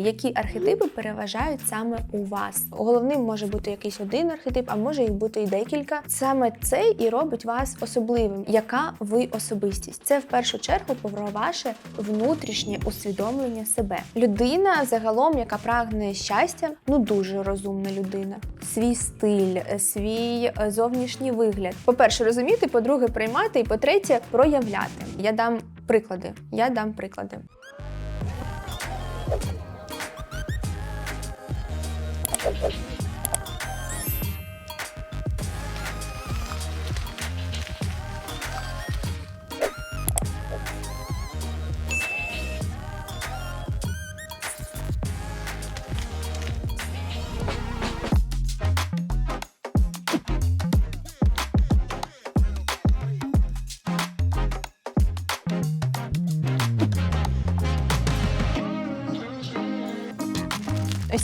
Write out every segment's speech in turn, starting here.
Які архетипи переважають саме у вас? Головним може бути якийсь один архетип, а може їх бути і декілька. Саме це і робить вас особливим. Яка ви особистість? Це в першу чергу про ваше внутрішнє усвідомлення себе. Людина загалом, яка прагне щастя, ну дуже розумна людина. Свій стиль, свій е, зовнішній вигляд. По-перше, розуміти, по-друге, приймати, і по-третє, проявляти. Я дам приклади. Я дам приклади.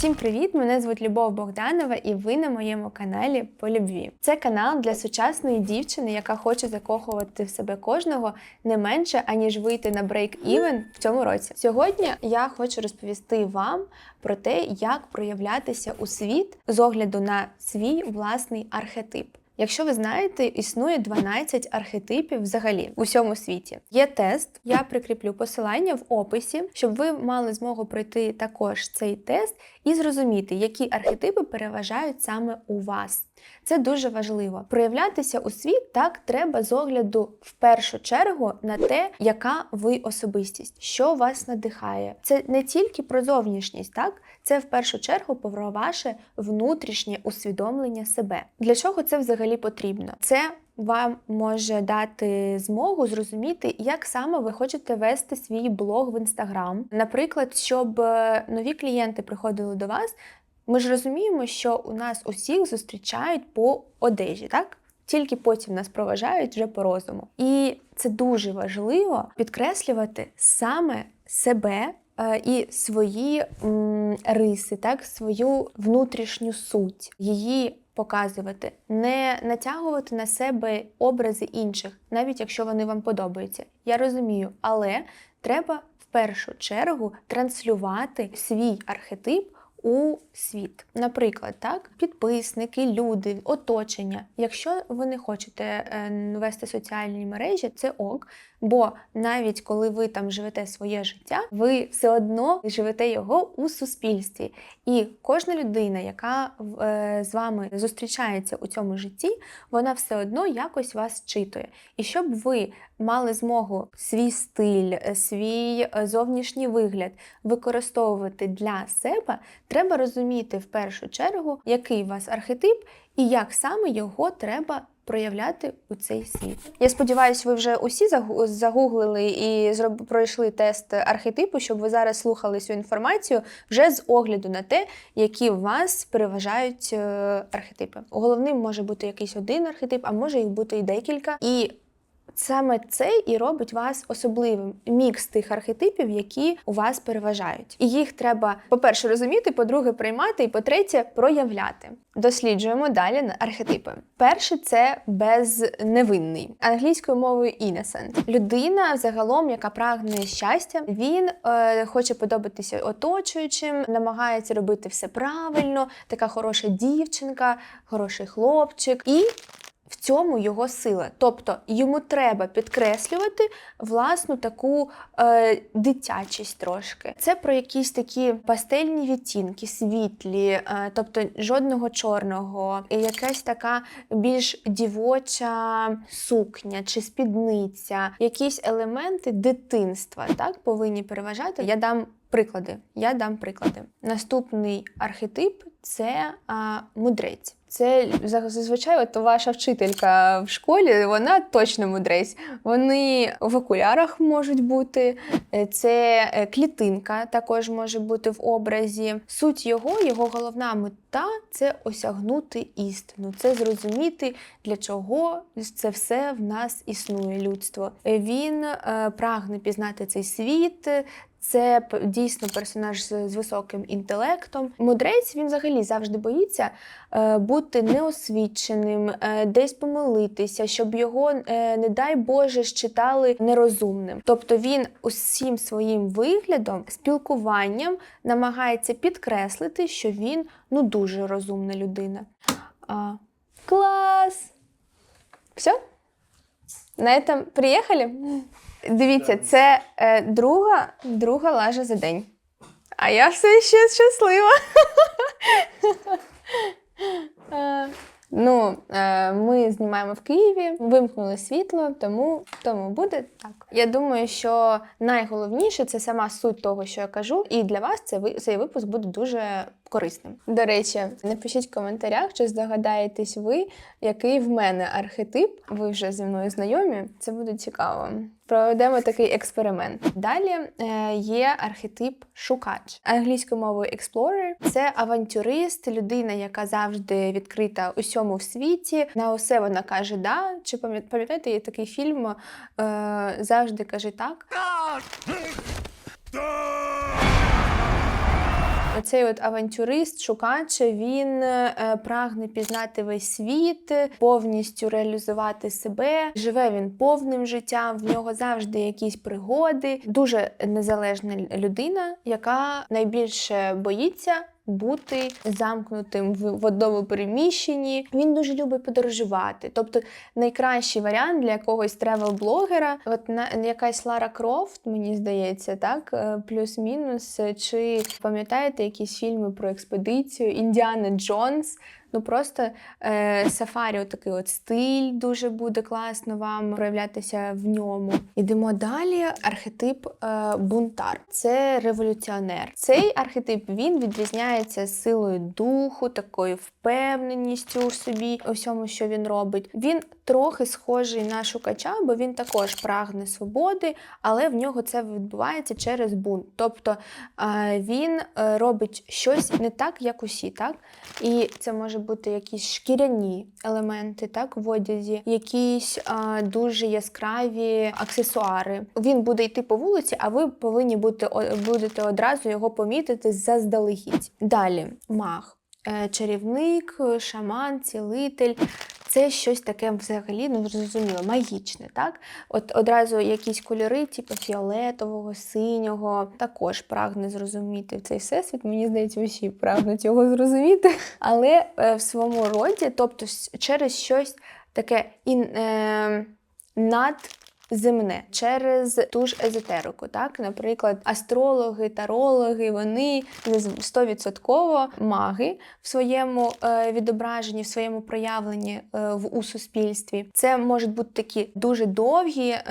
Усім привіт! Мене звуть Любов Богданова, і ви на моєму каналі по любві. Це канал для сучасної дівчини, яка хоче закохувати в себе кожного не менше аніж вийти на брейк-івен в цьому році. Сьогодні я хочу розповісти вам про те, як проявлятися у світ з огляду на свій власний архетип. Якщо ви знаєте, існує 12 архетипів взагалі у всьому світі. Є тест, я прикріплю посилання в описі, щоб ви мали змогу пройти також цей тест і зрозуміти, які архетипи переважають саме у вас. Це дуже важливо. Проявлятися у світ так треба з огляду в першу чергу на те, яка ви особистість, що вас надихає. Це не тільки про зовнішність, так це в першу чергу про ваше внутрішнє усвідомлення себе. Для чого це взагалі потрібно? Це вам може дати змогу зрозуміти, як саме ви хочете вести свій блог в інстаграм. Наприклад, щоб е, нові клієнти приходили до вас. Ми ж розуміємо, що у нас усіх зустрічають по одежі, так? Тільки потім нас проважають вже по розуму. І це дуже важливо підкреслювати саме себе і свої риси, так, свою внутрішню суть, її показувати, не натягувати на себе образи інших, навіть якщо вони вам подобаються. Я розумію, але треба в першу чергу транслювати свій архетип у світ. Наприклад, так, підписники, люди, оточення. Якщо ви не хочете е, вести соціальні мережі, це ок. Бо навіть коли ви там живете своє життя, ви все одно живете його у суспільстві. І кожна людина, яка е, з вами зустрічається у цьому житті, вона все одно якось вас читує. І щоб ви мали змогу свій стиль, е, свій зовнішній вигляд використовувати для себе, треба розуміти в першу чергу, який у вас архетип і як саме його треба проявляти у цей світ. Я сподіваюся, ви вже усі загу- загуглили і пройшли тест архетипу, щоб ви зараз слухали цю інформацію вже з огляду на те, які в вас переважають е, архетипи. Головним може бути якийсь один архетип, а може їх бути і декілька. І Саме це і робить вас особливим мікс тих архетипів, які у вас переважають. І їх треба, по-перше, розуміти, по-друге, приймати, і по-третє, проявляти. Досліджуємо далі на архетипи. Перший це безневинний, англійською мовою innocent. Людина загалом, яка прагне щастя, він е, хоче подобатися оточуючим, намагається робити все правильно, така хороша дівчинка, хороший хлопчик. І в цьому його сила. Тобто йому треба підкреслювати власну таку е, дитячість трошки. Це про якісь такі пастельні відтінки, світлі, е, тобто жодного чорного, якась така більш дівоча сукня чи спідниця, якісь елементи дитинства так повинні переважати. Я дам приклади. Я дам приклади. Наступний архетип це а, мудрець. Це зазвичай от ваша вчителька в школі, вона точно мудрець. Вони в окулярах можуть бути. Е, Це е, клітинка також може бути в образі. Суть його, його головна мета це осягнути істину, це зрозуміти, для чого це все в нас існує людство. Він е, прагне пізнати цей світ. Це дійсно персонаж з, високим інтелектом. Мудрець він взагалі завжди боїться е, бути неосвіченим, е, десь помилитися, щоб його, е, не дай Боже, считали нерозумним. Тобто він усім своїм виглядом, спілкуванням намагається підкреслити, що він ну дуже розумна людина. А, клас! Все? На этом приїхали? Дивіться, це е, друга, друга лажа за день. А я все ще щаслива. Ну, е, ми знімаємо в Києві, вимкнули світло, тому, тому буде так. Я думаю, що найголовніше це сама суть того, що я кажу, і для вас це цей випуск буде дуже корисним. До речі, напишіть в коментарях, чи здогадаєтесь ви, який в мене архетип. Ви вже зі мною знайомі. Це буде цікаво. Проведемо такий експеримент. Далі е, є архетип шукач. Англійською мовою explorer – це авантюрист, людина, яка завжди відкрита усьому в світі. На усе вона каже да. Чи пам'ятаєте, є такий фільм е, завжди каже так. Оцей от авантюрист, шукач, він е, прагне пізнати весь світ, повністю реалізувати себе. Живе він повним життям, в нього завжди якісь пригоди. Дуже незалежна людина, яка найбільше боїться. Бути замкнутим в, одному приміщенні. Він дуже любить подорожувати. Тобто найкращий варіант для якогось тревел-блогера, от на якась Лара Крофт, мені здається, так е, плюс-мінус. Чи пам'ятаєте якісь фільми про експедицію? Індіана Джонс. Ну просто е, сафарі, такий от стиль дуже буде класно вам проявлятися в ньому. Ідемо далі. Архетип е, бунтар. Це революціонер. Цей архетип він відрізняється силою духу, такою впевненістю у собі, у всьому, що він робить. Він трохи схожий на шукача, бо він також прагне свободи, але в нього це відбувається через бунт. Тобто е, він е, робить щось не так, як усі, так? І це може бути якісь шкіряні елементи, так, в одязі, якісь дуже яскраві аксесуари. Він буде йти по вулиці, а ви повинні бути, будете одразу його помітити заздалегідь. Далі маг. Е, Чарівник, шаман, цілитель. Це щось таке взагалі, ну зрозуміло, магічне, так? От одразу якісь кольори, типу фіолетового, синього, також прагне зрозуміти цей всесвіт. Мені здається, усі прагнуть його зрозуміти. Але е, в своєму роді, тобто через щось таке ін, е, надземне, через ту ж езотерику. Так? Наприклад, астрологи, тарологи, вони стовідсотково маги в своєму е, відображенні, в своєму проявленні е, в у суспільстві. Це можуть бути такі дуже довгі, е,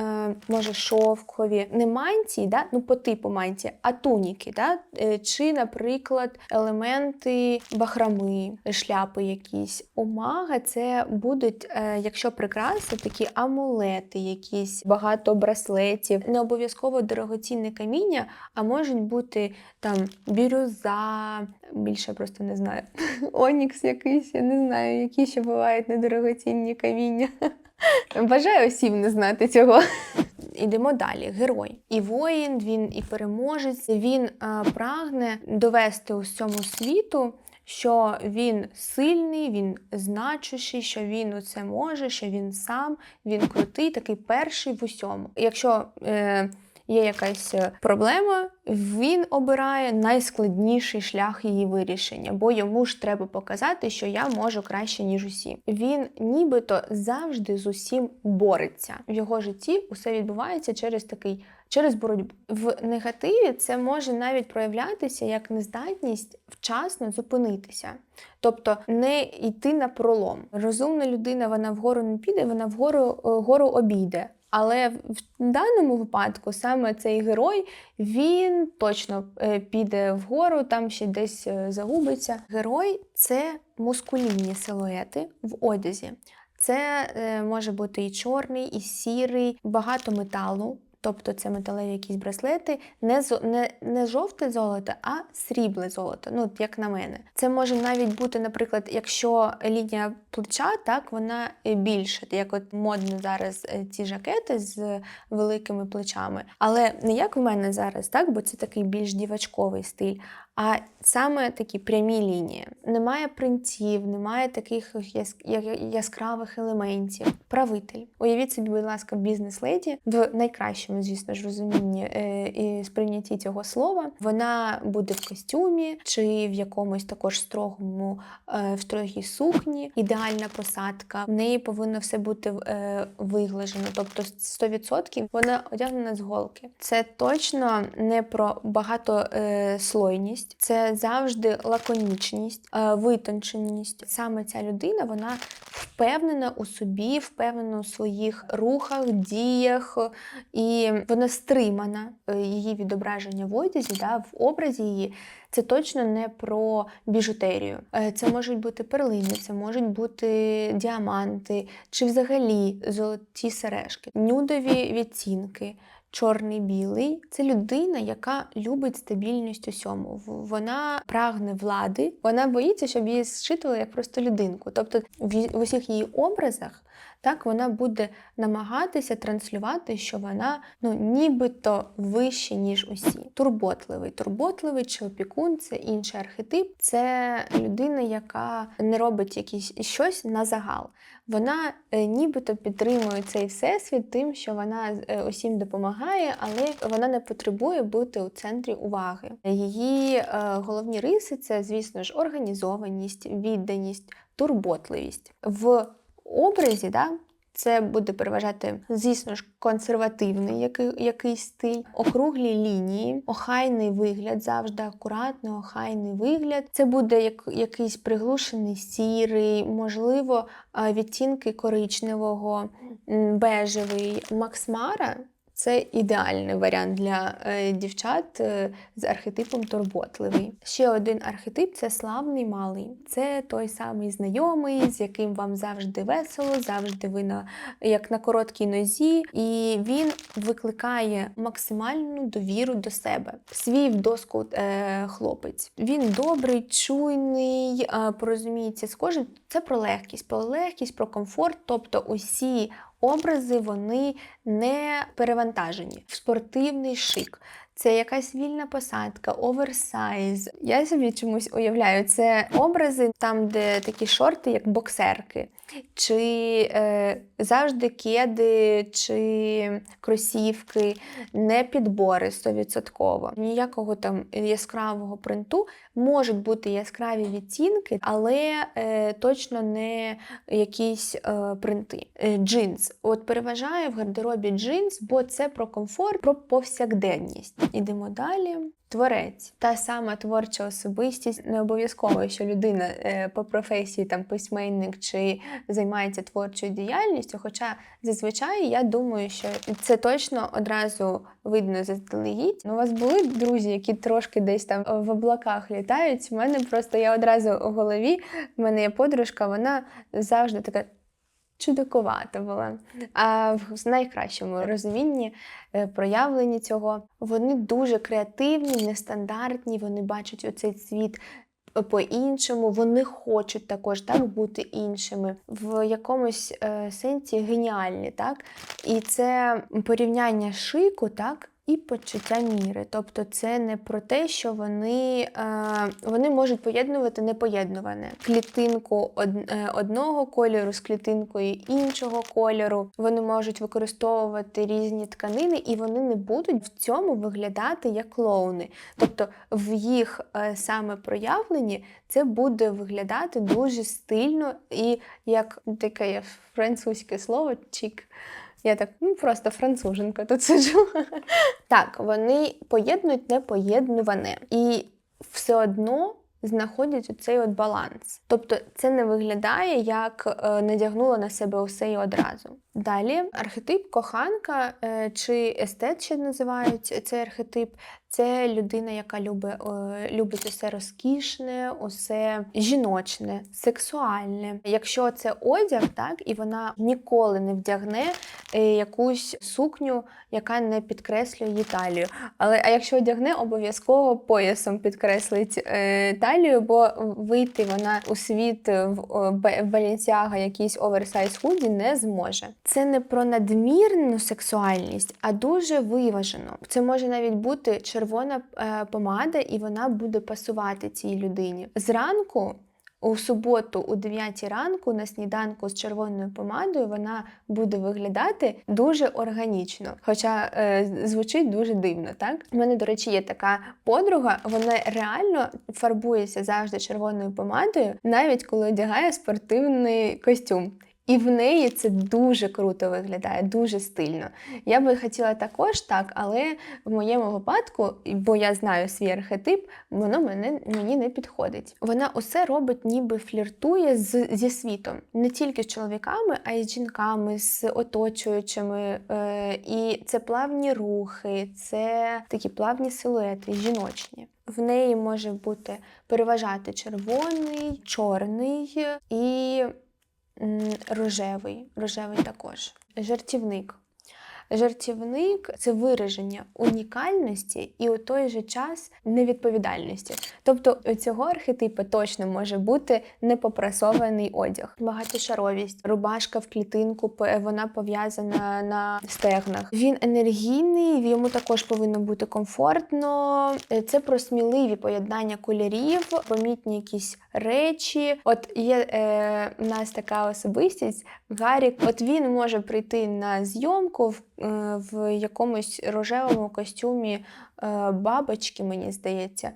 може шовкові, не мантії, да? ну по типу мантії, а туніки, да? Чи, наприклад, елементи бахрами, шляпи якісь. У мага це будуть, якщо прикраси, такі амулети, якісь багато браслетів, не обов'язково дорогоцінне каміння, а можуть бути там бірюза, більше просто не знаю. Онікс якийсь, я не знаю, які ще бувають недорогоцінні каміння. Бажаю всім не знати цього. Ідемо далі. Герой. І воїн, він і переможець. Він е, прагне довести усьому світу, що він сильний, він значущий, що він це може, що він сам, він крутий, такий перший в усьому. Якщо е, є якась е, проблема, він обирає найскладніший шлях її вирішення, бо йому ж треба показати, що я можу краще, ніж усі. Він нібито завжди з усім бореться. В його житті усе відбувається через такий. Через боротьбу в негативі це може навіть проявлятися як нездатність вчасно зупинитися, тобто не йти на пролом. Розумна людина вона вгору не піде, вона вгору е, гору обійде. Але в даному випадку саме цей герой він точно е, піде вгору, там ще десь е, загубиться. Герой це мускулінні силуети в одязі. Це е, може бути і чорний, і сірий, багато металу. Тобто це металеві якісь браслети, не, не, не жовте золото, а срібле золото. Ну, як на мене. Це може навіть бути, наприклад, якщо лінія плеча, так вона е, більша, як от модно зараз е, ці жакети з великими плечами. Але не як в мене зараз, так, бо це такий більш дівачковий стиль. А саме такі прямі лінії. Немає принтів, немає таких яс- яскравих елементів. Правитель. Уявіть собі, будь ласка, бізнес-леді в найкращому, звісно ж, розумінні е, і сприйнятті цього слова. Вона буде в костюмі чи в якомусь також строгому е, в строгій сукні. Ідеальна посадка. В неї повинно все бути е, виглажено. Тобто 100% вона одягнена з голки. Це точно не про багатослойність, це завжди лаконічність, е, витонченість. Саме ця людина вона впевнена у собі, впевнена у своїх рухах, діях, і вона стримана. Е, Її відображення в одязі, да, в образі її. Це точно не про біжутерію. Е, Це можуть бути перлини, це можуть бути діаманти чи взагалі золоті сережки, нюдові відцінки. Чорний білий це людина, яка любить стабільність усьому. Вона прагне влади, вона боїться, щоб її зчитували як просто людинку. Тобто в усіх її образах так вона буде намагатися транслювати, що вона ну нібито вище, ніж усі. Турботливий, турботливий чи опікун це інший архетип. Це людина, яка не робить якісь щось на загал. Вона е, нібито підтримує цей всесвіт тим, що вона е, усім допомагає, але вона не потребує бути у центрі уваги. Її е, головні риси це, звісно ж, організованість, відданість, турботливість. В образі, да, це буде переважати, звісно ж, консервативний який, якийсь стиль, округлі лінії, охайний вигляд, завжди акуратний, охайний вигляд. Це буде як, якийсь приглушений сірий, можливо, відтінки коричневого, бежевий. Макс Мара це ідеальний варіант для е, дівчат е, з архетипом турботливий. Ще один архетип це славний малий. Це той самий знайомий, з яким вам завжди весело, завжди ви на як на короткій нозі, і він викликає максимальну довіру до себе. Свій в доску е, хлопець. Він добрий, чуйний, е, порозуміється з кожним. Це про легкість, про легкість, про комфорт. Тобто усі образи вони не перевантажені в спортивний шик. Це якась вільна посадка, оверсайз. Я собі чомусь уявляю, це образи там, де такі шорти, як боксерки, чи е, завжди кеди, чи кросівки, не підбори 100%. Ніякого там яскравого принту. Можуть бути яскраві відтінки, але е, точно не якісь е, принти. Е, джинс. От переважає в гардеробі джинс, бо це про комфорт, про повсякденність. Ідемо далі. Творець, та сама творча особистість, не обов'язково, що людина е, по професії там письменник чи займається творчою діяльністю. Хоча зазвичай я думаю, що це точно одразу видно заздалегідь. Ну, у вас були друзі, які трошки десь там в облаках літають. У мене просто я одразу у голові. в мене є подружка, вона завжди така. Чудаковата була. А в найкращому розумінні е, проявленні цього вони дуже креативні, нестандартні, вони бачать оцей світ по-іншому, вони хочуть також так бути іншими, в якомусь е, сенсі геніальні, так? І це порівняння шику, так? І почуття міри. Тобто це не про те, що вони, е, вони можуть поєднувати непоєднуване. Клітинку е, одного кольору з клітинкою іншого кольору. Вони можуть використовувати різні тканини, і вони не будуть в цьому виглядати як клоуни. Тобто в їх е, саме проявленні це буде виглядати дуже стильно і як таке французьке слово чік. Я так, ну просто француженка тут сиджу. Так, вони поєднують непоєднуване. І все одно знаходять оцей от баланс. Тобто це не виглядає як е, надягнула на себе усе і одразу. Далі архетип коханка е, чи естет ще називають цей архетип. Це людина, яка любить, е, любить усе розкішне, усе жіночне, сексуальне. Якщо це одяг, так і вона ніколи не вдягне е, якусь сукню, яка не підкреслює її талію. Але а якщо одягне, обов'язково поясом підкреслить е, талію, бо вийти вона у світ в Балінсяга якийсь оверсайз худі не зможе. Це не про надмірну сексуальність, а дуже виважено. Це може навіть бути червона е, помада, і вона буде пасувати цій людині. Зранку. У суботу, у 9 ранку, на сніданку з червоною помадою вона буде виглядати дуже органічно, хоча е, звучить дуже дивно. Так у мене, до речі, є така подруга, вона реально фарбується завжди червоною помадою, навіть коли одягає спортивний костюм. І в неї це дуже круто виглядає, дуже стильно. Я би хотіла також так, але в моєму випадку, бо я знаю свій архетип, воно мене, мені не підходить. Вона усе робить, ніби фліртує з, зі світом, не тільки з чоловіками, а й з жінками, з оточуючими. Е, І це плавні рухи, це такі плавні силуети, жіночні. В неї може бути переважати червоний, чорний і рожевий, рожевий також. Жартівник. Жартівник це вираження унікальності і у той же час невідповідальності. Тобто у цього архетипу точно може бути непопрасований одяг, багатошаровість, рубашка в клітинку, вона пов'язана на стегнах. Він енергійний, йому також повинно бути комфортно. Це про сміливі поєднання кольорів, помітні якісь речі. От є е, у нас така особистість Гарік. От він може прийти на зйомку в, е, в якомусь рожевому костюмі е, бабочки, мені здається.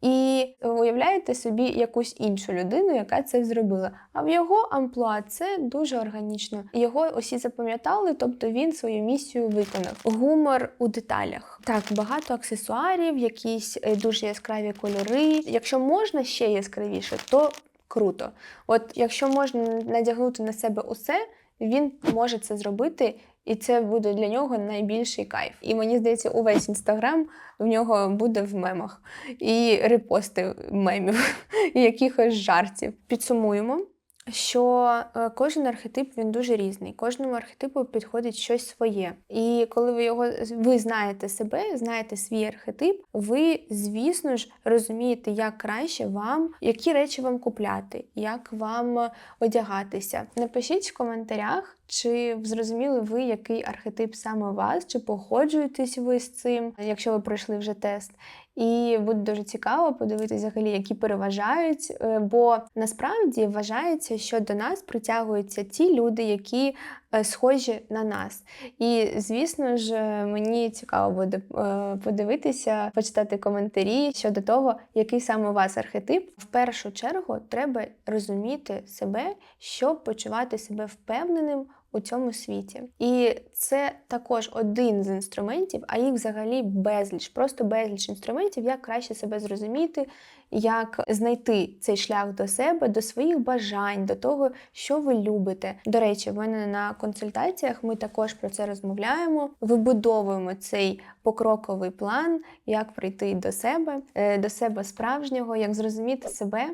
І уявляєте собі якусь іншу людину, яка це зробила. А в його амплуа це дуже органічно. Його усі запам'ятали, тобто він свою місію виконав. Гумор у деталях. Так, багато аксесуарів, якісь е, дуже яскраві кольори. Якщо можна ще яскравіше, то круто. От якщо можна надягнути на себе усе, він може це зробити. І це буде для нього найбільший кайф. І мені здається, увесь інстаграм в нього буде в мемах і репости мемів, і якихось жартів. Підсумуємо що е, кожен архетип він дуже різний. Кожному архетипу підходить щось своє. І коли ви його ви знаєте себе, знаєте свій архетип, ви, звісно ж, розумієте, як краще вам, які речі вам купляти, як вам одягатися. Напишіть в коментарях. Чи зрозуміли ви, який архетип саме у вас, чи погоджуєтесь ви з цим, якщо ви пройшли вже тест? І буде дуже цікаво подивитися, взагалі, які переважають. Е, бо насправді вважається, що до нас притягуються ті люди, які е, схожі на нас. І, звісно ж, мені цікаво буде е, подивитися, почитати коментарі щодо того, який саме у вас архетип. В першу чергу треба розуміти себе, щоб почувати себе впевненим у цьому світі. І це також один з інструментів, а їх взагалі безліч, просто безліч інструментів, як краще себе зрозуміти, як знайти цей шлях до себе, до своїх бажань, до того, що ви любите. До речі, в мене на консультаціях ми також про це розмовляємо, вибудовуємо цей покроковий план, як прийти до себе, е, до себе справжнього, як зрозуміти себе.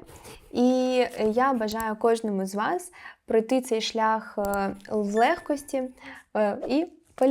І я бажаю кожному з вас пройти цей шлях е, в легкості і по